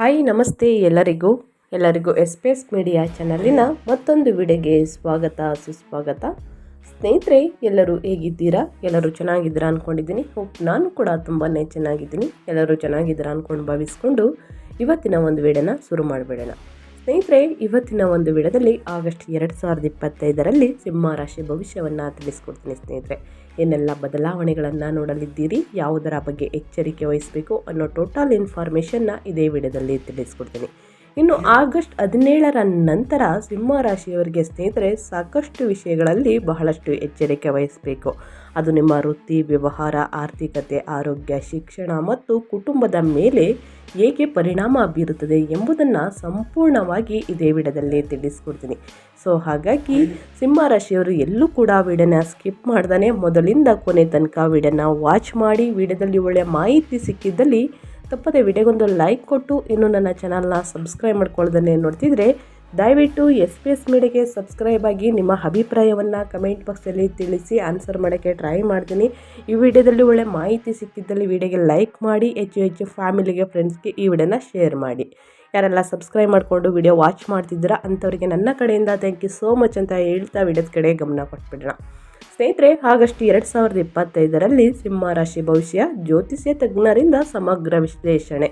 Hi, ನಮಸ್ತೆ ಎಲ್ಲರಿಗೂ. ಎಲ್ಲರಿಗೂ ಎಸ್ಪೇಸ್ ಮೀಡಿಯಾ ಚಾನಲಿನ ಮತ್ತೊಂದು ವಿಡಿಯೋಗೆ ಸ್ವಾಗತ, ಸುಸ್ವಾಗತ. ಸ್ನೇಹಿತರೆ, ಎಲ್ಲರೂ ಹೇಗಿದ್ದೀರಾ? ಎಲ್ಲರೂ ಚೆನ್ನಾಗಿದ್ದೀರಾ ಅಂದ್ಕೊಂಡಿದ್ದೀನಿ ಹೋಪ್ ನಾನು ಕೂಡ ತುಂಬಾ ಚೆನ್ನಾಗಿದ್ದೀನಿ. ಎಲ್ಲರೂ ಚೆನ್ನಾಗಿದ್ದೀರಾ ಅಂದ್ಕೊಂಡು ಭಾವಿಸ್ಕೊಂಡು ಇವತ್ತಿನ ಒಂದು ವಿಡಿಯೋನ ಶುರು ಮಾಡಿಬಿಡೋಣ. ಸ್ನೇಹಿತರೆ, ಇವತ್ತಿನ ಒಂದು ವಿಡಿಯೋದಲ್ಲಿ ಆಗಸ್ಟ್ ಎರಡು ಸಾವಿರದ ಇಪ್ಪತ್ತೈದರಲ್ಲಿ ಸಿಂಹ ರಾಶಿ ಭವಿಷ್ಯವನ್ನು ತಿಳಿಸ್ಕೊಡ್ತೀನಿ ಸ್ನೇಹಿತರೆ. ಏನೆಲ್ಲ ಬದಲಾವಣೆಗಳನ್ನು ನೋಡಲಿದ್ದೀರಿ ಯಾವುದರ ಬಗ್ಗೆ ಎಚ್ಚರಿಕೆ ವಹಿಸಬೇಕು ಅನ್ನೋ ಟೋಟಲ್ ಇನ್ಫಾರ್ಮೇಷನ್ನ ಇದೇ ವಿಡಿಯೋದಲ್ಲಿ ತಿಳಿಸ್ಕೊಡ್ತೀನಿ. ಇನ್ನು ಆಗಸ್ಟ್ ಹದಿನೇಳರ ನಂತರ ಸಿಂಹ ರಾಶಿಯವರಿಗೆ ಸ್ನೇಹಿತರೆ, ಸಾಕಷ್ಟು ವಿಷಯಗಳಲ್ಲಿ ಬಹಳಷ್ಟು ಎಚ್ಚರಿಕೆ ವಹಿಸಬೇಕು. ಅದು ನಿಮ್ಮ ವೃತ್ತಿ, ವ್ಯವಹಾರ, ಆರ್ಥಿಕತೆ, ಆರೋಗ್ಯ, ಶಿಕ್ಷಣ ಮತ್ತು ಕುಟುಂಬದ ಮೇಲೆ ಹೇಗೆ ಪರಿಣಾಮ ಬೀರುತ್ತದೆ ಎಂಬುದನ್ನು ಸಂಪೂರ್ಣವಾಗಿ ಇದೇ ವಿಡದಲ್ಲಿ ತಿಳಿಸ್ಕೊಡ್ತೀನಿ. ಸೊ, ಹಾಗಾಗಿ ಸಿಂಹ ರಾಶಿಯವರು ಎಲ್ಲೂ ಕೂಡ ವಿಡಿಯೋನ ಸ್ಕಿಪ್ ಮಾಡ್ದಾನೆ ಮೊದಲಿಂದ ಕೊನೆ ತನಕ ವಿಡಿಯೋನ ವಾಚ್ ಮಾಡಿ ವಿಡಿಯೋದಲ್ಲಿ ಒಳ್ಳೆಯ ಮಾಹಿತಿ ಸಿಕ್ಕಿದ್ದಲ್ಲಿ ತಪ್ಪದೆ ವಿಡಿಯೋಗೊಂದು ಲೈಕ್ ಕೊಟ್ಟು ಇನ್ನು ನನ್ನ ಚಾನಲ್ನ ಸಬ್ಸ್ಕ್ರೈಬ್ ಮಾಡ್ಕೊಳ್ಳೋದನ್ನೇ ನೋಡ್ತಿದ್ರೆ ದಯವಿಟ್ಟು ಎಸ್ ಪಿ ಎಸ್ ಮೀಡಿಯಾಗೆ ಸಬ್ಸ್ಕ್ರೈಬ್ ಆಗಿ ನಿಮ್ಮ ಅಭಿಪ್ರಾಯವನ್ನು ಕಮೆಂಟ್ ಬಾಕ್ಸಲ್ಲಿ ತಿಳಿಸಿ ಆನ್ಸರ್ ಮಾಡೋಕ್ಕೆ ಟ್ರೈ ಮಾಡ್ತೀನಿ. ಈ ವಿಡಿಯೋದಲ್ಲಿ ಒಳ್ಳೆ ಮಾಹಿತಿ ಸಿಕ್ಕಿದ್ದಲ್ಲಿ ವಿಡಿಯೋಗೆ ಲೈಕ್ ಮಾಡಿ, ಹೆಚ್ಚು ಹೆಚ್ಚು ಫ್ಯಾಮಿಲಿಗೆ, ಫ್ರೆಂಡ್ಸ್ಗೆ ಈ ವಿಡಿಯೋನ ಶೇರ್ ಮಾಡಿ. ಯಾರೆಲ್ಲ ಸಬ್ಸ್ಕ್ರೈಬ್ ಮಾಡಿಕೊಂಡು ವಿಡಿಯೋ ವಾಚ್ ಮಾಡ್ತಿದ್ದೀರಾ ಅಂಥವ್ರಿಗೆ ನನ್ನ ಕಡೆಯಿಂದ ಥ್ಯಾಂಕ್ ಯು ಸೋ ಮಚ್ ಅಂತ ಹೇಳ್ತಾ ವಿಡಿಯೋದ ಕಡೆ ಗಮನ ಕೊಟ್ಬಿಡೋಣ. ಸ್ನೇಹಿತರೆ, ಆಗಸ್ಟ್ ಎರಡು ಸಾವಿರದ ಇಪ್ಪತ್ತೈದರಲ್ಲಿ ಸಿಂಹ ರಾಶಿ ಭವಿಷ್ಯ ಜ್ಯೋತಿಷ್ಯ ತಜ್ಞರಿಂದ ಸಮಗ್ರ ವಿಶ್ಲೇಷಣೆ.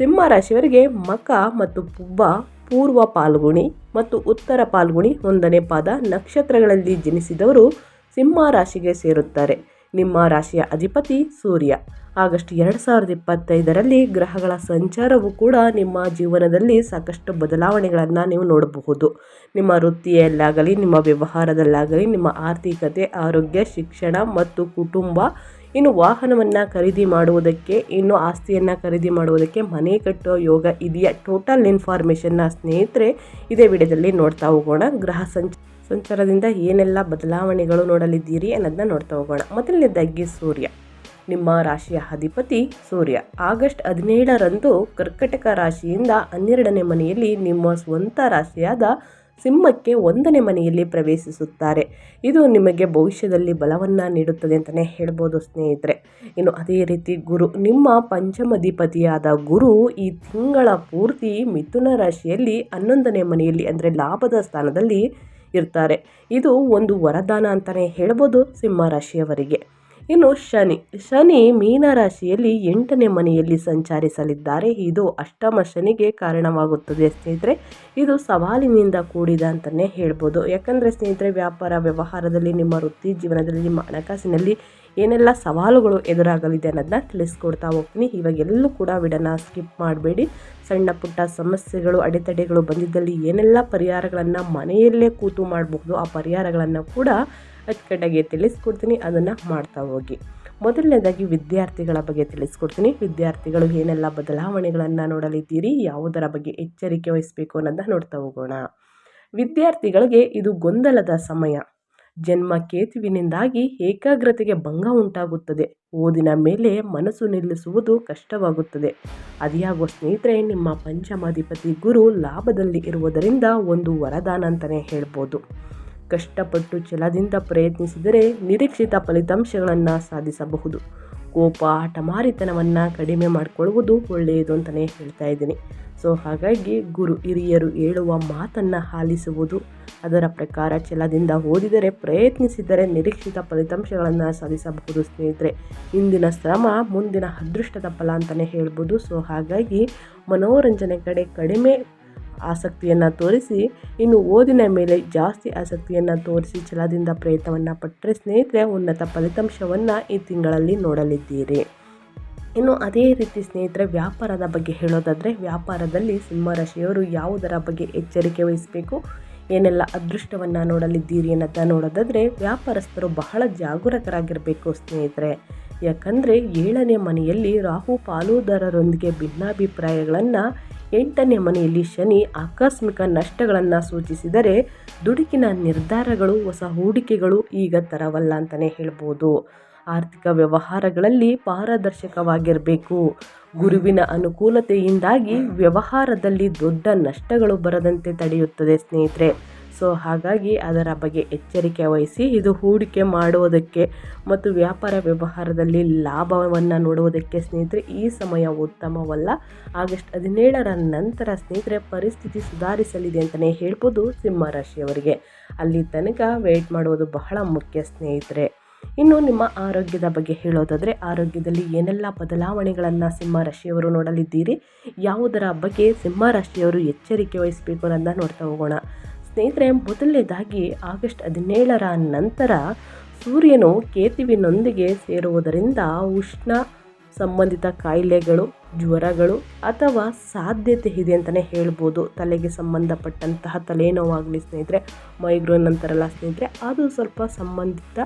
ಸಿಂಹ ರಾಶಿಯವರಿಗೆ ಮಕ ಮತ್ತು ಪುಬ್ಬ, ಪೂರ್ವ ಪಾಲ್ಗುಣಿ ಮತ್ತು ಉತ್ತರ ಪಾಲ್ಗುಣಿ ಒಂದನೇ ಪಾದ ನಕ್ಷತ್ರಗಳಲ್ಲಿ ಜನಿಸಿದವರು ಸಿಂಹ ರಾಶಿಗೆ ಸೇರುತ್ತಾರೆ. ನಿಮ್ಮ ರಾಶಿಯ ಅಧಿಪತಿ ಸೂರ್ಯ. ಆಗಸ್ಟ್ ಎರಡು ಸಾವಿರದ ಇಪ್ಪತ್ತೈದರಲ್ಲಿ ಗ್ರಹಗಳ ಸಂಚಾರವು ಕೂಡ ನಿಮ್ಮ ಜೀವನದಲ್ಲಿ ಸಾಕಷ್ಟು ಬದಲಾವಣೆಗಳನ್ನು ನೀವು ನೋಡಬಹುದು. ನಿಮ್ಮ ವೃತ್ತಿಯಲ್ಲಾಗಲಿ, ನಿಮ್ಮ ವ್ಯವಹಾರದಲ್ಲಾಗಲಿ, ನಿಮ್ಮ ಆರ್ಥಿಕತೆ, ಆರೋಗ್ಯ, ಶಿಕ್ಷಣ ಮತ್ತು ಕುಟುಂಬ ಇನ್ನು ವಾಹನವನ್ನು ಖರೀದಿ ಮಾಡುವುದಕ್ಕೆ, ಇನ್ನು ಆಸ್ತಿಯನ್ನು ಖರೀದಿ ಮಾಡುವುದಕ್ಕೆ ಮನೆ ಕಟ್ಟೋ ಯೋಗ ಇದೆಯಾ? ಟೋಟಲ್ ಇನ್ಫಾರ್ಮೇಷನ್ನ ಸ್ನೇಹಿತರೆ ಇದೇ ವಿಡಿಯೋದಲ್ಲಿ ನೋಡ್ತಾ ಹೋಗೋಣ. ಗ್ರಹ ಸಂಚ ಸಂಚಾರದಿಂದ ಏನೆಲ್ಲ ಬದಲಾವಣೆಗಳು ನೋಡಲಿದ್ದೀರಿ ಅನ್ನೋದನ್ನ ನೋಡ್ತಾ ಹೋಗೋಣ. ಮೊದಲನೇದಾಗಿ ಸೂರ್ಯ. ನಿಮ್ಮ ರಾಶಿಯ ಅಧಿಪತಿ ಸೂರ್ಯ. ಆಗಸ್ಟ್ ಹದಿನೇಳರಂದು ಕರ್ಕಟಕ ರಾಶಿಯಿಂದ ಹನ್ನೆರಡನೇ ಮನೆಯಲ್ಲಿ ನಿಮ್ಮ ಸ್ವಂತ ರಾಶಿಯಾದ ಸಿಂಹಕ್ಕೆ ಒಂದನೇ ಮನೆಯಲ್ಲಿ ಪ್ರವೇಶಿಸುತ್ತಾರೆ. ಇದು ನಿಮಗೆ ಭವಿಷ್ಯದಲ್ಲಿ ಬಲವನ್ನು ನೀಡುತ್ತದೆ ಅಂತಲೇ ಹೇಳ್ಬೋದು ಸ್ನೇಹಿತರೆ. ಇನ್ನು ಅದೇ ರೀತಿ ಗುರು. ನಿಮ್ಮ ಪಂಚಮಧಿಪತಿಯಾದ ಗುರು ಈ ತಿಂಗಳ ಪೂರ್ತಿ ಮಿಥುನ ರಾಶಿಯಲ್ಲಿ ಹನ್ನೊಂದನೇ ಮನೆಯಲ್ಲಿ ಅಂದರೆ ಲಾಭದ ಸ್ಥಾನದಲ್ಲಿ ಇರ್ತಾರೆ. ಇದು ಒಂದು ವರದಾನ ಅಂತಲೇ ಹೇಳ್ಬೋದು ಸಿಂಹ ರಾಶಿಯವರಿಗೆ. ಇನ್ನು ಶನಿ. ಶನಿ ಮೀನರಾಶಿಯಲ್ಲಿ ಎಂಟನೇ ಮನೆಯಲ್ಲಿ ಸಂಚರಿಸಲಿದ್ದಾರೆ. ಇದು ಅಷ್ಟಮ ಶನಿಗೆ ಕಾರಣವಾಗುತ್ತದೆ ಸ್ನೇಹಿತರೆ. ಇದು ಸವಾಲಿನಿಂದ ಕೂಡಿದ ಅಂತಲೇ ಹೇಳ್ಬೋದು. ಯಾಕಂದರೆ ಸ್ನೇಹಿತರೆ, ವ್ಯಾಪಾರ, ವ್ಯವಹಾರದಲ್ಲಿ ನಿಮ್ಮ ವೃತ್ತಿ ಜೀವನದಲ್ಲಿ, ನಿಮ್ಮ ಹಣಕಾಸಿನಲ್ಲಿ ಏನೆಲ್ಲ ಸವಾಲುಗಳು ಎದುರಾಗಲಿದೆ ಅನ್ನೋದನ್ನ ತಿಳಿಸ್ಕೊಡ್ತಾ ಹೋಗ್ತೀನಿ. ಇವಾಗೆಲ್ಲೂ ಕೂಡ ವಿಡನ ಸ್ಕಿಪ್ ಮಾಡಬೇಡಿ. ಸಣ್ಣ ಪುಟ್ಟ ಸಮಸ್ಯೆಗಳು, ಅಡೆತಡೆಗಳು ಬಂದಿದ್ದಲ್ಲಿ ಏನೆಲ್ಲ ಪರಿಹಾರಗಳನ್ನು ಮನೆಯಲ್ಲೇ ಕೂತು ಮಾಡಬಹುದು, ಆ ಪರಿಹಾರಗಳನ್ನು ಕೂಡ ಅಚ್ಚುಕಟ್ಟಾಗಿ ತಿಳಿಸ್ಕೊಡ್ತೀನಿ. ಅದನ್ನು ಮಾಡ್ತಾ ಹೋಗಿ. ಮೊದಲನೇದಾಗಿ ವಿದ್ಯಾರ್ಥಿಗಳ ಬಗ್ಗೆ ತಿಳಿಸ್ಕೊಡ್ತೀನಿ. ವಿದ್ಯಾರ್ಥಿಗಳು ಏನೆಲ್ಲ ಬದಲಾವಣೆಗಳನ್ನು ನೋಡಲಿದ್ದೀರಿ, ಯಾವುದರ ಬಗ್ಗೆ ಎಚ್ಚರಿಕೆ ವಹಿಸಬೇಕು ಅನ್ನೋದನ್ನ ನೋಡ್ತಾ ಹೋಗೋಣ. ವಿದ್ಯಾರ್ಥಿಗಳಿಗೆ ಇದು ಗೊಂದಲದ ಸಮಯ. ಜನ್ಮ ಕೇತುವಿನಿಂದಾಗಿ ಏಕಾಗ್ರತೆಗೆ ಭಂಗ ಉಂಟಾಗುತ್ತದೆ. ಓದಿನ ಮೇಲೆ ಮನಸ್ಸು ನಿಲ್ಲಿಸುವುದು ಕಷ್ಟವಾಗುತ್ತದೆ. ಅದಿಯಾಗುವ ಸ್ನೇಹಿತರೆ, ನಿಮ್ಮ ಪಂಚಮಾಧಿಪತಿ ಗುರು ಲಾಭದಲ್ಲಿ ಇರುವುದರಿಂದ ಒಂದು ವರದಾನ ಅಂತಲೇ ಹೇಳ್ಬೋದು. ಕಷ್ಟಪಟ್ಟು ಛಲದಿಂದ ಪ್ರಯತ್ನಿಸಿದರೆ ನಿರೀಕ್ಷಿತ ಫಲಿತಾಂಶಗಳನ್ನು ಸಾಧಿಸಬಹುದು. ಕೋಪ ಟಮಾರಿತನವನ್ನು ಕಡಿಮೆ ಮಾಡಿಕೊಳ್ಳುವುದು ಒಳ್ಳೆಯದು ಅಂತಲೇ ಹೇಳ್ತಾ ಇದ್ದೀನಿ. ಸೊ ಹಾಗಾಗಿ ಗುರು ಹಿರಿಯರು ಹೇಳುವ ಮಾತನ್ನು ಆಲಿಸುವುದು, ಅದರ ಪ್ರಕಾರ ಛಲದಿಂದ ಓದಿದರೆ ಪ್ರಯತ್ನಿಸಿದರೆ ನಿರೀಕ್ಷಿತ ಫಲಿತಾಂಶಗಳನ್ನು ಸಾಧಿಸಬಹುದು ಸ್ನೇಹಿತರೆ. ಇಂದಿನ ಶ್ರಮ ಮುಂದಿನ ಅದೃಷ್ಟದ ಫಲ ಅಂತಲೇ ಹೇಳ್ಬೋದು. ಸೊ ಹಾಗಾಗಿ ಮನೋರಂಜನೆ ಕಡೆ ಕಡಿಮೆ ಆಸಕ್ತಿಯನ್ನು ತೋರಿಸಿ, ಇನ್ನು ಓದಿನ ಮೇಲೆ ಜಾಸ್ತಿ ಆಸಕ್ತಿಯನ್ನು ತೋರಿಸಿ ಛಲದಿಂದ ಪ್ರಯತ್ನವನ್ನು ಪಟ್ಟರೆ ಸ್ನೇಹಿತರೆ, ಉನ್ನತ ಫಲಿತಾಂಶವನ್ನು ಈ ತಿಂಗಳಲ್ಲಿ ನೋಡಲಿದ್ದೀರಿ. ಇನ್ನು ಅದೇ ರೀತಿ ಸ್ನೇಹಿತರೆ, ವ್ಯಾಪಾರದ ಬಗ್ಗೆ ಹೇಳೋದಾದರೆ, ವ್ಯಾಪಾರದಲ್ಲಿ ಸಿಂಹರಾಶಿಯವರು ಯಾವುದರ ಬಗ್ಗೆ ಎಚ್ಚರಿಕೆ ವಹಿಸಬೇಕು, ಏನೆಲ್ಲ ಅದೃಷ್ಟವನ್ನು ನೋಡಲಿದ್ದೀರಿ ಅನ್ನತ ನೋಡೋದಾದರೆ, ವ್ಯಾಪಾರಸ್ಥರು ಬಹಳ ಜಾಗರೂಕರಾಗಿರಬೇಕು ಸ್ನೇಹಿತರೆ. ಯಾಕಂದರೆ ಏಳನೇ ಮನೆಯಲ್ಲಿ ರಾಹು ಪಾಲುದಾರರೊಂದಿಗೆ ಭಿನ್ನಾಭಿಪ್ರಾಯಗಳನ್ನು ಎಂಟನೇ ಮನೆಯಲ್ಲಿ ಶನಿ ಆಕಸ್ಮಿಕ ನಷ್ಟಗಳನ್ನು ಸೂಚಿಸಿದರೆ ದುಡುಕಿನ ನಿರ್ಧಾರಗಳು, ಹೊಸ ಹೂಡಿಕೆಗಳು ಈಗ ತರವಲ್ಲ ಅಂತಲೇ ಹೇಳ್ಬೋದು. ಆರ್ಥಿಕ ವ್ಯವಹಾರಗಳಲ್ಲಿ ಪಾರದರ್ಶಕವಾಗಿರಬೇಕು. ಗುರುವಿನ ಅನುಕೂಲತೆಯಿಂದಾಗಿ ವ್ಯವಹಾರದಲ್ಲಿ ದೊಡ್ಡ ನಷ್ಟಗಳು ಬರದಂತೆ ತಡೆಯುತ್ತದೆ ಸ್ನೇಹಿತರೆ. ಸೊ ಹಾಗಾಗಿ ಅದರ ಬಗ್ಗೆ ಎಚ್ಚರಿಕೆ ವಹಿಸಿ ಇದು ಹೂಡಿಕೆ ಮಾಡುವುದಕ್ಕೆ ಮತ್ತು ವ್ಯಾಪಾರ ವ್ಯವಹಾರದಲ್ಲಿ ಲಾಭವನ್ನು ನೋಡುವುದಕ್ಕೆ ಸ್ನೇಹಿತರೆ, ಈ ಸಮಯ ಉತ್ತಮವಲ್ಲ. ಆಗಸ್ಟ್ ಹದಿನೇಳರ ನಂತರ ಸ್ನೇಹಿತರೆ, ಪರಿಸ್ಥಿತಿ ಸುಧಾರಿಸಲಿದೆ ಅಂತಲೇ ಹೇಳ್ಬೋದು ಸಿಂಹ ರಾಶಿಯವರಿಗೆ. ಅಲ್ಲಿ ತನಕ ವೆಯ್ಟ್ ಮಾಡುವುದು ಬಹಳ ಮುಖ್ಯ ಸ್ನೇಹಿತರೆ. ಇನ್ನು ನಿಮ್ಮ ಆರೋಗ್ಯದ ಬಗ್ಗೆ ಹೇಳೋದಾದರೆ, ಆರೋಗ್ಯದಲ್ಲಿ ಏನೆಲ್ಲ ಬದಲಾವಣೆಗಳನ್ನು ಸಿಂಹ ರಾಶಿಯವರು ನೋಡಲಿದ್ದೀರಿ? ಯಾವುದರ ಬಗ್ಗೆ ಸಿಂಹ ರಾಶಿಯವರು ಎಚ್ಚರಿಕೆ ವಹಿಸಬೇಕು ಅನ್ನೋದನ್ನ ನೋಡ್ತಾ ಹೋಗೋಣ. ಸ್ನೇಹಿತರೆ, ಮೊದಲನೇದಾಗಿ ಆಗಸ್ಟ್ ಹದಿನೇಳರ ನಂತರ ಸೂರ್ಯನು ಕೇತುವಿನೊಂದಿಗೆ ಸೇರುವುದರಿಂದ ಉಷ್ಣ ಸಂಬಂಧಿತ ಕಾಯಿಲೆಗಳು, ಜ್ವರಗಳು ಅಥವಾ ಸಾಧ್ಯತೆ ಇದೆ ಅಂತಲೇ ಹೇಳ್ಬೋದು. ತಲೆಗೆ ಸಂಬಂಧಪಟ್ಟಂತಹ ತಲೆನೋವಾಗಲಿ ಸ್ನೇಹಿತರೆ ಮೈಗ್ರೇನ್ ಅಂತಾರಲ್ಲ ಸ್ನೇಹಿತರೆ, ಅದು ಸ್ವಲ್ಪ ಸಂಬಂಧಿತ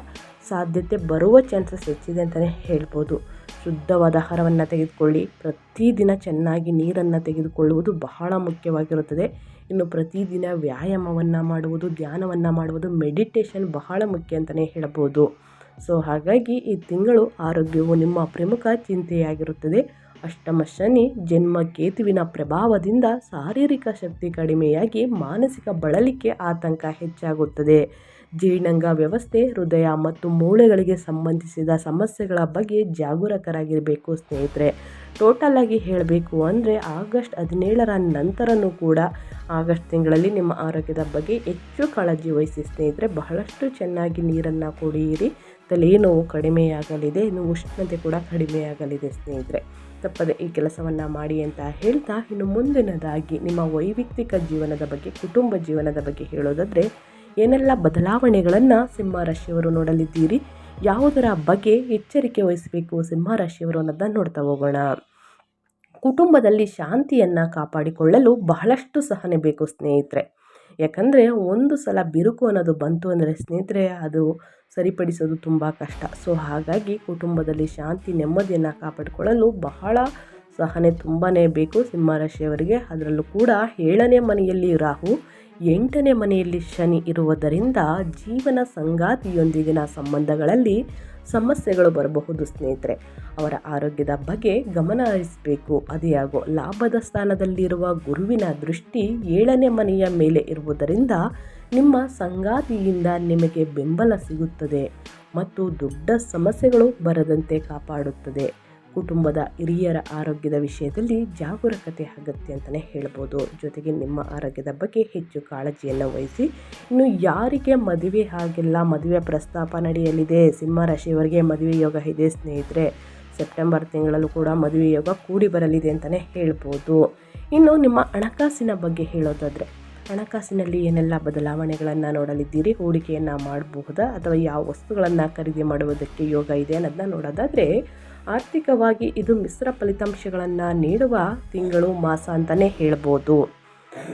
ಸಾಧ್ಯತೆ ಬರುವ ಚಾನ್ಸಸ್ ಹೆಚ್ಚಿದೆ ಅಂತಲೇ ಹೇಳ್ಬೋದು. ಶುದ್ಧವಾದ ಆಹಾರವನ್ನು ತೆಗೆದುಕೊಳ್ಳಿ. ಪ್ರತಿದಿನ ಚೆನ್ನಾಗಿ ನೀರನ್ನು ತೆಗೆದುಕೊಳ್ಳುವುದು ಬಹಳ ಮುಖ್ಯವಾಗಿರುತ್ತದೆ. ಇನ್ನು ಪ್ರತಿದಿನ ವ್ಯಾಯಾಮವನ್ನು ಮಾಡುವುದು, ಧ್ಯಾನವನ್ನು ಮಾಡುವುದು ಮೆಡಿಟೇಷನ್ ಬಹಳ ಮುಖ್ಯ ಅಂತಲೇ ಹೇಳಬಹುದು. ಸೊ ಹಾಗಾಗಿ ಈ ತಿಂಗಳು ಆರೋಗ್ಯವು ನಿಮ್ಮ ಪ್ರಮುಖ ಚಿಂತೆಯಾಗಿರುತ್ತದೆ. ಅಷ್ಟಮ ಶನಿ ಜನ್ಮ ಕೇತುವಿನ ಪ್ರಭಾವದಿಂದ ಶಾರೀರಿಕ ಶಕ್ತಿ ಕಡಿಮೆಯಾಗಿ ಮಾನಸಿಕ ಬಳಲಿಕೆ ಆತಂಕ ಹೆಚ್ಚಾಗುತ್ತದೆ. ಜೀರ್ಣಾಂಗ ವ್ಯವಸ್ಥೆ, ಹೃದಯ ಮತ್ತು ಮೂಳೆಗಳಿಗೆ ಸಂಬಂಧಿಸಿದ ಸಮಸ್ಯೆಗಳ ಬಗ್ಗೆ ಜಾಗರೂಕರಾಗಿರಬೇಕು ಸ್ನೇಹಿತರೆ. ಟೋಟಲ್ ಆಗಿ ಹೇಳಬೇಕು ಅಂದರೆ ಆಗಸ್ಟ್ ಹದಿನೇಳರ ನಂತರನೂ ಕೂಡ ಆಗಸ್ಟ್ ತಿಂಗಳಲ್ಲಿ ನಿಮ್ಮ ಆರೋಗ್ಯದ ಬಗ್ಗೆ ಹೆಚ್ಚು ಕಾಳಜಿ ವಹಿಸಿ ಸ್ನೇಹಿತರೆ. ಬಹಳಷ್ಟು ಚೆನ್ನಾಗಿ ನೀರನ್ನು ಕುಡಿಯಿರಿ. ತಲೆನೋವು ಕಡಿಮೆಯಾಗಲಿದೆ. ಇನ್ನು ಉಷ್ಣತೆ ಕೂಡ ಕಡಿಮೆಯಾಗಲಿದೆ ಸ್ನೇಹಿತರೆ. ತಪ್ಪದೆ ಈ ಕೆಲಸವನ್ನು ಮಾಡಿ ಅಂತ ಹೇಳ್ತಾ ಇನ್ನು ಮುಂದಿನದಾಗಿ ನಿಮ್ಮ ವೈಯಕ್ತಿಕ ಜೀವನದ ಬಗ್ಗೆ, ಕುಟುಂಬ ಜೀವನದ ಬಗ್ಗೆ ಹೇಳೋದಾದರೆ ಏನೆಲ್ಲ ಬದಲಾವಣೆಗಳನ್ನು ಸಿಂಹರಾಶಿಯವರು ನೋಡಲಿದ್ದೀರಿ? ಯಾವುದರ ಬಗ್ಗೆ ಎಚ್ಚರಿಕೆ ವಹಿಸಬೇಕು ಸಿಂಹರಾಶಿಯವರು ಅನ್ನೋದನ್ನು ನೋಡ್ತಾ ಹೋಗೋಣ. ಕುಟುಂಬದಲ್ಲಿ ಶಾಂತಿಯನ್ನು ಕಾಪಾಡಿಕೊಳ್ಳಲು ಬಹಳಷ್ಟು ಸಹನೆ ಬೇಕು ಸ್ನೇಹಿತರೆ. ಯಾಕಂದರೆ ಒಂದು ಸಲ ಬಿರುಕು ಅನ್ನೋದು ಬಂತು ಅಂದರೆ ಸ್ನೇಹಿತರೆ ಅದು ಸರಿಪಡಿಸೋದು ತುಂಬ ಕಷ್ಟ. ಸೊ ಹಾಗಾಗಿ ಕುಟುಂಬದಲ್ಲಿ ಶಾಂತಿ, ನೆಮ್ಮದಿಯನ್ನು ಕಾಪಾಡಿಕೊಳ್ಳಲು ಬಹಳ ಸಹನೆ ತುಂಬಾ ಬೇಕು ಸಿಂಹರಾಶಿಯವರಿಗೆ ಅದರಲ್ಲೂ ಕೂಡ ಏಳನೇ ಮನೆಯಲ್ಲಿ ರಾಹು ಎಂಟನೇ ಮನೆಯಲ್ಲಿ ಶನಿ ಇರುವುದರಿಂದ ಜೀವನ ಸಂಗಾತಿಯೊಂದಿಗಿನ ಸಂಬಂಧಗಳಲ್ಲಿ ಸಮಸ್ಯೆಗಳು ಬರಬಹುದು ಸ್ನೇಹಿತರೆ. ಅವರ ಆರೋಗ್ಯದ ಬಗ್ಗೆ ಗಮನ ಹರಿಸಬೇಕು. ಅದೇ ಆಗೋ ಲಾಭದ ಸ್ಥಾನದಲ್ಲಿರುವ ಗುರುವಿನ ದೃಷ್ಟಿ ಏಳನೇ ಮನೆಯ ಮೇಲೆ ಇರುವುದರಿಂದ ನಿಮ್ಮ ಸಂಗಾತಿಯಿಂದ ನಿಮಗೆ ಬೆಂಬಲ ಸಿಗುತ್ತದೆ ಮತ್ತು ದೊಡ್ಡ ಸಮಸ್ಯೆಗಳು ಬರದಂತೆ ಕಾಪಾಡುತ್ತದೆ. ಕುಟುಂಬದ ಹಿರಿಯರ ಆರೋಗ್ಯದ ವಿಷಯದಲ್ಲಿ ಜಾಗರೂಕತೆ ಅಗತ್ಯ ಅಂತಲೇ ಹೇಳ್ಬೋದು. ಜೊತೆಗೆ ನಿಮ್ಮ ಆರೋಗ್ಯದ ಬಗ್ಗೆ ಹೆಚ್ಚು ಕಾಳಜಿಯನ್ನು ವಹಿಸಿ, ಇನ್ನು ಯಾರಿಗೆ ಮದುವೆ ಆಗಿಲ್ಲ, ಮದುವೆ ಪ್ರಸ್ತಾಪ ನಡೆಯಲಿದೆ, ಸಿಂಹ ರಾಶಿಯವರಿಗೆ ಮದುವೆ ಯೋಗ ಇದೆ ಸ್ನೇಹಿತರೆ. ಸೆಪ್ಟೆಂಬರ್ ತಿಂಗಳಲ್ಲೂ ಕೂಡ ಮದುವೆ ಯೋಗ ಕೂಡಿ ಬರಲಿದೆ ಅಂತಲೇ ಹೇಳ್ಬೋದು. ಇನ್ನು ನಿಮ್ಮ ಹಣಕಾಸಿನ ಬಗ್ಗೆ ಹೇಳೋದಾದರೆ, ಹಣಕಾಸಿನಲ್ಲಿ ಏನೆಲ್ಲ ಬದಲಾವಣೆಗಳನ್ನು ನೋಡಲಿದ್ದೀರಿ? ಹೂಡಿಕೆಯನ್ನು ಮಾಡಬಹುದಾ? ಅಥವಾ ಯಾವ ವಸ್ತುಗಳನ್ನು ಖರೀದಿ ಮಾಡುವುದಕ್ಕೆ ಯೋಗ ಇದೆ ಅನ್ನೋದನ್ನ ನೋಡೋದಾದರೆ ಆರ್ಥಿಕವಾಗಿ ಇದು ಮಿಶ್ರ ಫಲಿತಾಂಶಗಳನ್ನು ನೀಡುವ ತಿಂಗಳು ಮಾಸ ಅಂತಲೇ ಹೇಳ್ಬೋದು.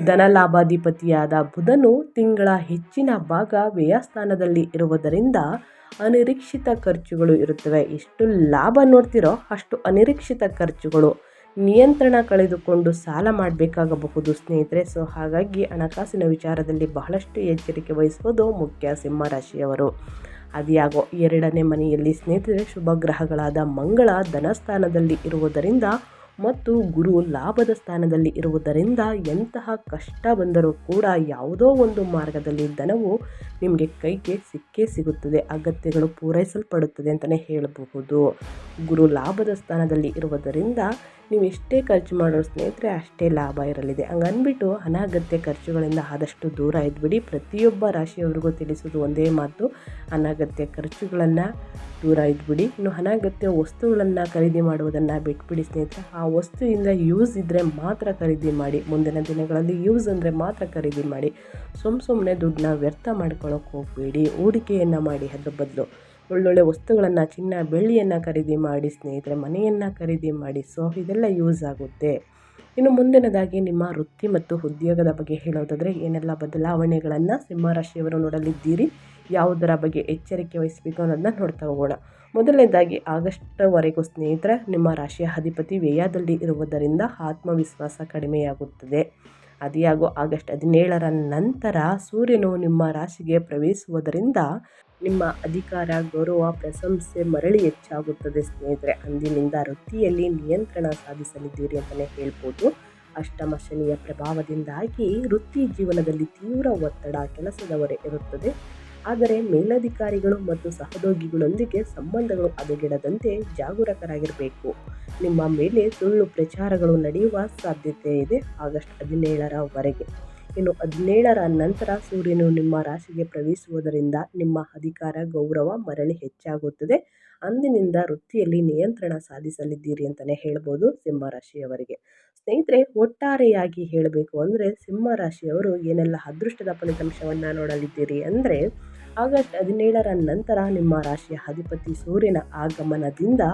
ಧನಲಾಭಾಧಿಪತಿಯಾದ ಬುಧನು ತಿಂಗಳ ಹೆಚ್ಚಿನ ಭಾಗ ವ್ಯಯಸ್ಥಾನದಲ್ಲಿ ಇರುವುದರಿಂದ ಅನಿರೀಕ್ಷಿತ ಖರ್ಚುಗಳು ಇರುತ್ತವೆ. ಎಷ್ಟು ಲಾಭ ನೋಡ್ತಿರೋ ಅಷ್ಟು ಅನಿರೀಕ್ಷಿತ ಖರ್ಚುಗಳು. ನಿಯಂತ್ರಣ ಕಳೆದುಕೊಂಡು ಸಾಲ ಮಾಡಬೇಕಾಗಬಹುದು ಸ್ನೇಹಿತರೆ. ಸೊ, ಹಾಗಾಗಿ ಹಣಕಾಸಿನ ವಿಚಾರದಲ್ಲಿ ಬಹಳಷ್ಟು ಎಚ್ಚರಿಕೆ ವಹಿಸುವುದು ಮುಖ್ಯ ಸಿಂಹರಾಶಿಯವರು ಅದ್ಯಾಗೋ ಎರಡನೇ ಮನೆಯಲ್ಲಿ ಸ್ನೇಹಿತರೆ ಶುಭ ಗ್ರಹಗಳಾದ ಮಂಗಳ ಧನಸ್ಥಾನದಲ್ಲಿ ಇರುವುದರಿಂದ ಮತ್ತು ಗುರು ಲಾಭದ ಸ್ಥಾನದಲ್ಲಿ ಇರುವುದರಿಂದ ಎಂತಹ ಕಷ್ಟ ಬಂದರೂ ಕೂಡ ಯಾವುದೋ ಒಂದು ಮಾರ್ಗದಲ್ಲಿ ಧನವು ನಿಮಗೆ ಕೈಗೆ ಸಿಕ್ಕೇ ಸಿಗುತ್ತದೆ, ಅಗತ್ಯಗಳು ಪೂರೈಸಲ್ಪಡುತ್ತದೆ ಅಂತಲೇ ಹೇಳಬಹುದು. ಗುರು ಲಾಭದ ಸ್ಥಾನದಲ್ಲಿ ಇರುವುದರಿಂದ ನೀವು ಎಷ್ಟೇ ಖರ್ಚು ಮಾಡೋ ಸ್ನೇಹಿತರೆ ಅಷ್ಟೇ ಲಾಭ ಇರಲಿದೆ. ಹಂಗನ್ಬಿಟ್ಟು ಅನಾಗತ್ಯ ಖರ್ಚುಗಳಿಂದ ಆದಷ್ಟು ದೂರ ಇದ್ಬಿಡಿ. ಪ್ರತಿಯೊಬ್ಬ ರಾಶಿಯವರಿಗೂ ತಿಳಿಸೋದು ಒಂದೇ ಮಾತು. ಅನಾಗತ್ಯ ಖರ್ಚುಗಳನ್ನು ದೂರ ಇದ್ಬಿಡಿ. ಇನ್ನು ಅನಾಗತ್ಯ ವಸ್ತುಗಳನ್ನು ಖರೀದಿ ಮಾಡುವುದನ್ನು ಬಿಟ್ಬಿಡಿ ಸ್ನೇಹಿತರೆ. ಆ ವಸ್ತುವಿಂದ ಯೂಸ್ ಇದ್ದರೆ ಮಾತ್ರ ಖರೀದಿ ಮಾಡಿ. ಮುಂದಿನ ದಿನಗಳಲ್ಲಿ ಯೂಸ್ ಅಂದರೆ ಮಾತ್ರ ಖರೀದಿ ಮಾಡಿ. ಸುಮ್ಮ ಸುಮ್ಮನೆ ದುಡ್ಡನ್ನ ವ್ಯರ್ಥ ಮಾಡ್ಕೊಳ್ಳೋಕೆ ಹೋಗಬೇಡಿ. ಹೂಡಿಕೆಯನ್ನು ಮಾಡಿ ಅದ್ರ ಬದಲು. ಒಳ್ಳೊಳ್ಳೆ ವಸ್ತುಗಳನ್ನು, ಚಿನ್ನ, ಬೆಳ್ಳಿಯನ್ನು ಖರೀದಿ ಮಾಡಿ, ಸ್ನೇಹಿತರೆ, ಮನೆಯನ್ನು ಖರೀದಿ ಮಾಡಿ ಸೊ ಇದೆಲ್ಲ ಯೂಸ್ ಆಗುತ್ತೆ. ಇನ್ನು ಮುಂದಿನದಾಗಿ ನಿಮ್ಮ ವೃತ್ತಿ ಮತ್ತು ಉದ್ಯೋಗದ ಬಗ್ಗೆ ಹೇಳೋದಾದರೆ, ಏನೆಲ್ಲ ಬದಲಾವಣೆಗಳನ್ನು ಸಿಂಹರಾಶಿಯವರು ನೋಡಲಿದ್ದೀರಿ? ಯಾವುದರ ಬಗ್ಗೆ ಎಚ್ಚರಿಕೆ ವಹಿಸಬೇಕು ಅನ್ನೋದನ್ನ ನೋಡ್ತಾ ಹೋಗೋಣ. ಮೊದಲನೇದಾಗಿ, ಆಗಸ್ಟ್ವರೆಗೂ ಸ್ನೇಹಿತರೆ, ನಿಮ್ಮ ರಾಶಿಯ ಅಧಿಪತಿ ವ್ಯಯದಲ್ಲಿ ಇರುವುದರಿಂದ ಆತ್ಮವಿಶ್ವಾಸ ಕಡಿಮೆಯಾಗುತ್ತದೆ. ಅದಿಯಾಗೋ ಆಗಸ್ಟ್ ಹದಿನೇಳರ ನಂತರ ಸೂರ್ಯನು ನಿಮ್ಮ ರಾಶಿಗೆ ಪ್ರವೇಶಿಸುವುದರಿಂದ ನಿಮ್ಮ ಅಧಿಕಾರ, ಗೌರವ, ಪ್ರಶಂಸೆ ಮರಳಿ ಹೆಚ್ಚಾಗುತ್ತದೆ ಸ್ನೇಹಿತರೆ. ಅಂದಿನಿಂದ ವೃತ್ತಿಯಲ್ಲಿ ನಿಯಂತ್ರಣ ಸಾಧಿಸಲಿದ್ದೀರಿ ಅಂತಲೇ ಹೇಳ್ಬೋದು. ಅಷ್ಟಮ ಶನಿಯ ಪ್ರಭಾವದಿಂದಾಗಿ ವೃತ್ತಿ ಜೀವನದಲ್ಲಿ ತೀವ್ರ ಒತ್ತಡ ಕೆಲಸದವರೆ ಇರುತ್ತದೆ. ಆದರೆ ಮೇಲಧಿಕಾರಿಗಳು ಮತ್ತು ಸಹೋದ್ಯೋಗಿಗಳೊಂದಿಗೆ ಸಂಬಂಧಗಳು ಹದಗೆಡದಂತೆ ಜಾಗರೂಕರಾಗಿರಬೇಕು. ನಿಮ್ಮ ಮೇಲೆ ಸುಳ್ಳು ಪ್ರಚಾರಗಳು ನಡೆಯುವ ಸಾಧ್ಯತೆ ಇದೆ ಆಗಸ್ಟ್ ಹದಿನೇಳರವರೆಗೆ. ಇನ್ನು ಹದಿನೇಳರ ನಂತರ ಸೂರ್ಯನು ನಿಮ್ಮ ರಾಶಿಗೆ ಪ್ರವೇಶಿಸುವುದರಿಂದ ನಿಮ್ಮ ಅಧಿಕಾರ, ಗೌರವ, ಮರಳಿ ಹೆಚ್ಚಾಗುತ್ತದೆ. ಅಂದಿನಿಂದ ವೃತ್ತಿಯಲ್ಲಿ ನಿಯಂತ್ರಣ ಸಾಧಿಸಲಿದ್ದೀರಿ ಅಂತಲೇ ಹೇಳ್ಬೋದು ಸಿಂಹ ರಾಶಿಯವರಿಗೆ ಸ್ನೇಹಿತರೆ, ಒಟ್ಟಾರೆಯಾಗಿ ಹೇಳಬೇಕು ಅಂದರೆ ಸಿಂಹ ರಾಶಿಯವರು ಏನೆಲ್ಲ ಅದೃಷ್ಟದ ಫಲಿತಾಂಶವನ್ನು ನೋಡಲಿದ್ದೀರಿ ಅಂದರೆ, ಆಗಸ್ಟ್ ಹದಿನೇಳರ ನಂತರ ನಿಮ್ಮ ರಾಶಿಯ ಅಧಿಪತಿ ಸೂರ್ಯನ ಆಗಮನದಿಂದ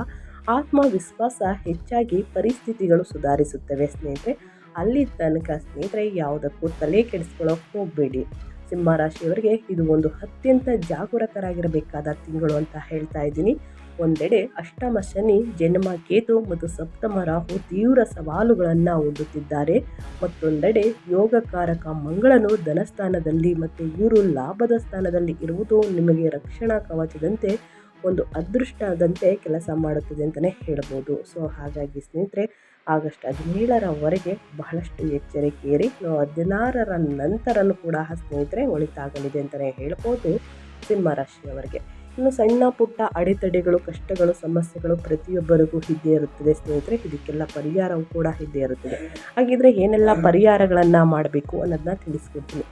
ಆತ್ಮವಿಶ್ವಾಸ ಹೆಚ್ಚಾಗಿ ಪರಿಸ್ಥಿತಿಗಳು ಸುಧಾರಿಸುತ್ತವೆ ಸ್ನೇಹಿತರೆ. ಅಲ್ಲಿ ತನಕ ಸ್ನೇಹಿತರೆ, ಯಾವುದಕ್ಕೂ ತಲೆ ಕೆಡಿಸ್ಕೊಳ್ಳೋಕೆ ಹೋಗಬೇಡಿ. ಸಿಂಹ ರಾಶಿಯವರಿಗೆ ಇದು ಒಂದು ಅತ್ಯಂತ ಜಾಗರೂಕರಾಗಿರಬೇಕಾದ ತಿಂಗಳು ಅಂತ ಹೇಳ್ತಾ ಇದ್ದೀನಿ. ಒಂದೆಡೆ ಅಷ್ಟಮ ಶನಿ, ಜನ್ಮ ಕೇತು ಮತ್ತು ಸಪ್ತಮ ರಾಹು ತೀವ್ರ ಸವಾಲುಗಳನ್ನು ಒಡ್ಡುತ್ತಿದ್ದಾರೆ ಮತ್ತೊಂದೆಡೆ ಯೋಗಕಾರಕ ಮಂಗಳನು ಧನಸ್ಥಾನದಲ್ಲಿ ಮತ್ತು ಇವರು ಲಾಭದ ಸ್ಥಾನದಲ್ಲಿ ಇರುವುದು ನಿಮಗೆ ರಕ್ಷಣಾ ಕವಚದಂತೆ, ಒಂದು ಅದೃಷ್ಟದಂತೆ ಕೆಲಸ ಮಾಡುತ್ತದೆ ಅಂತಲೇ ಹೇಳ್ಬೋದು. ಸೊ, ಹಾಗಾಗಿ ಸ್ನೇಹಿತರೆ ಆಗಸ್ಟ್ ಹದಿನೇಳರವರೆಗೆ ಬಹಳಷ್ಟು ಎಚ್ಚರಿಕೆ ಇರಿ ಹದಿನಾರರ ನಂತರನೂ ಕೂಡ ಸ್ನೇಹಿತರೆ ಒಳಿತಾಗಲಿದೆ ಅಂತಲೇ ಹೇಳ್ಬೋದು ಸಿಂಹರಾಶಿಯವರಿಗೆ ಇನ್ನು ಸಣ್ಣ ಪುಟ್ಟ ಅಡೆತಡೆಗಳು, ಕಷ್ಟಗಳು, ಸಮಸ್ಯೆಗಳು ಪ್ರತಿಯೊಬ್ಬರಿಗೂ ಇದ್ದೇ ಇರುತ್ತದೆ ಸ್ನೇಹಿತರೆ. ಇದಕ್ಕೆಲ್ಲ ಪರಿಹಾರವೂ ಕೂಡ ಇದ್ದೇ ಇರುತ್ತದೆ. ಹಾಗಿದ್ರೆ ಏನೆಲ್ಲ ಪರಿಹಾರಗಳನ್ನು ಮಾಡಬೇಕು ಅನ್ನೋದನ್ನ ತಿಳಿಸ್ಕೊಡ್ತೀನಿ.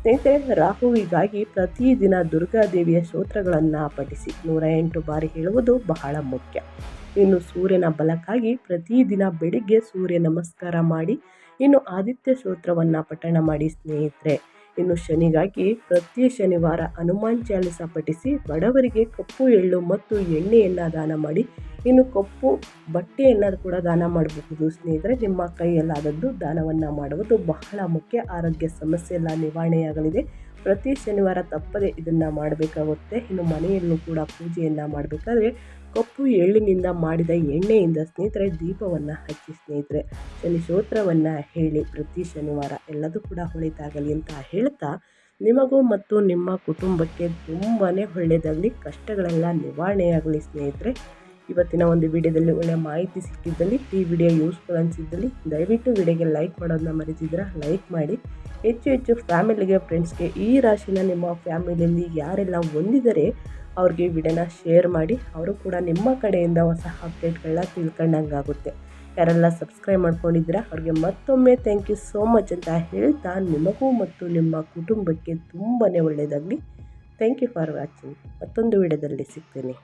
ಸ್ನೇಹಿತರೆ, ರಾಹುವಿಗಾಗಿ ಪ್ರತಿದಿನ ದುರ್ಗಾದೇವಿಯ ಸ್ತೋತ್ರಗಳನ್ನು ಪಠಿಸಿ. ನೂರ ಎಂಟು ಬಾರಿ ಹೇಳುವುದು ಬಹಳ ಮುಖ್ಯ. ಇನ್ನು ಸೂರ್ಯನ ಬಲಕ್ಕಾಗಿ ಪ್ರತಿದಿನ ಬೆಳಿಗ್ಗೆ ಸೂರ್ಯ ನಮಸ್ಕಾರ ಮಾಡಿ, ಇನ್ನು ಆದಿತ್ಯ ಸ್ತೋತ್ರವನ್ನು ಪಠಣ ಮಾಡಿ ಸ್ನೇಹಿತರೆ. ಇನ್ನು ಶನಿಗಾಗಿ ಪ್ರತಿ ಶನಿವಾರ ಹನುಮಾನ್ ಚಾಲಿಸ ಪಠಿಸಿ, ಬಡವರಿಗೆ ಕಪ್ಪು ಎಳ್ಳು ಮತ್ತು ಎಣ್ಣೆಯನ್ನು ದಾನ ಮಾಡಿ, ಇನ್ನು ಕಪ್ಪು ಬಟ್ಟೆಯನ್ನು ಕೂಡ ದಾನ ಮಾಡಬಹುದು. ಸ್ನೇಹಿತರೆ, ನಿಮ್ಮ ಕೈಯಲ್ಲಾದದ್ದು ದಾನವನ್ನು ಮಾಡುವುದು ಬಹಳ ಮುಖ್ಯ. ಆರೋಗ್ಯ ಸಮಸ್ಯೆ ಎಲ್ಲ ನಿವಾರಣೆಯಾಗಲಿದೆ. ಪ್ರತಿ ಶನಿವಾರ ತಪ್ಪದೆ ಇದನ್ನು ಮಾಡಬೇಕಾಗುತ್ತೆ. ಇನ್ನು ಮನೆಯಲ್ಲೂ ಕೂಡ ಪೂಜೆಯನ್ನು ಮಾಡಬೇಕಾದ್ರೆ ಕಪ್ಪು ಎಳ್ಳಿನಿಂದ ಮಾಡಿದ ಎಣ್ಣೆಯಿಂದ ಸ್ನೇಹಿತರೆ, ದೀಪವನ್ನು ಹಚ್ಚಿ ಸ್ನೇಹಿತರೆ ಶನಿ ಸ್ತೋತ್ರವನ್ನು ಹೇಳಿ ಪ್ರತಿ ಶನಿವಾರ ಎಲ್ಲದೂ ಕೂಡ ಹೊಳಿತಾಗಲಿ ಅಂತ ಹೇಳ್ತಾ, ನಿಮಗೂ ಮತ್ತು ನಿಮ್ಮ ಕುಟುಂಬಕ್ಕೆ ತುಂಬಾ ಒಳ್ಳೆಯದಾಗಲಿ ಕಷ್ಟಗಳೆಲ್ಲ ನಿವಾರಣೆಯಾಗಲಿ ಸ್ನೇಹಿತರೆ. ಇವತ್ತಿನ ಒಂದು ವಿಡಿಯೋದಲ್ಲಿ ಒಳ್ಳೆಯ ಮಾಹಿತಿ ಸಿಕ್ಕಿದ್ದಲ್ಲಿ, ಈ ವಿಡಿಯೋ ಯೂಸ್ಫುಲ್ ಅನಿಸಿದ್ದಲ್ಲಿ ದಯವಿಟ್ಟು ವಿಡಿಯೋಗೆ ಲೈಕ್ ಮಾಡೋದನ್ನ ಮರೆತಿದ್ರೆ ಲೈಕ್ ಮಾಡಿ. ಹೆಚ್ಚು ಹೆಚ್ಚು ಫ್ಯಾಮಿಲಿಗೆ, ಫ್ರೆಂಡ್ಸ್ಗೆ ಈ ರಾಶಿನ ನಿಮ್ಮ ಫ್ಯಾಮಿಲಿಯಲ್ಲಿ ಯಾರೆಲ್ಲ ಹೊಂದಿದರೆ ಅವ್ರಿಗೆ ವಿಡಿಯೋನ ಶೇರ್ ಮಾಡಿ. ಅವರು ಕೂಡ ನಿಮ್ಮ ಕಡೆಯಿಂದ ಹೊಸ ಅಪ್ಡೇಟ್ಗಳನ್ನ ತಿಳ್ಕೊಂಡಂಗಾಗುತ್ತೆ. ಯಾರೆಲ್ಲ ಸಬ್ಸ್ಕ್ರೈಬ್ ಮಾಡ್ಕೊಂಡಿದ್ದೀರಾ, ಅವ್ರಿಗೆ ಮತ್ತೊಮ್ಮೆ ಥ್ಯಾಂಕ್ ಯು ಸೋ ಮಚ್ ಅಂತ ಹೇಳ್ತಾ ನಿಮಗೂ ಮತ್ತು ನಿಮ್ಮ ಕುಟುಂಬಕ್ಕೆ ತುಂಬಾ ಒಳ್ಳೆಯದಾಗಲಿ. ಥ್ಯಾಂಕ್ ಯು ಫಾರ್ ವಾಚಿಂಗ್ ಮತ್ತೊಂದು ವಿಡಿಯೋದಲ್ಲಿ ಸಿಗ್ತೀನಿ.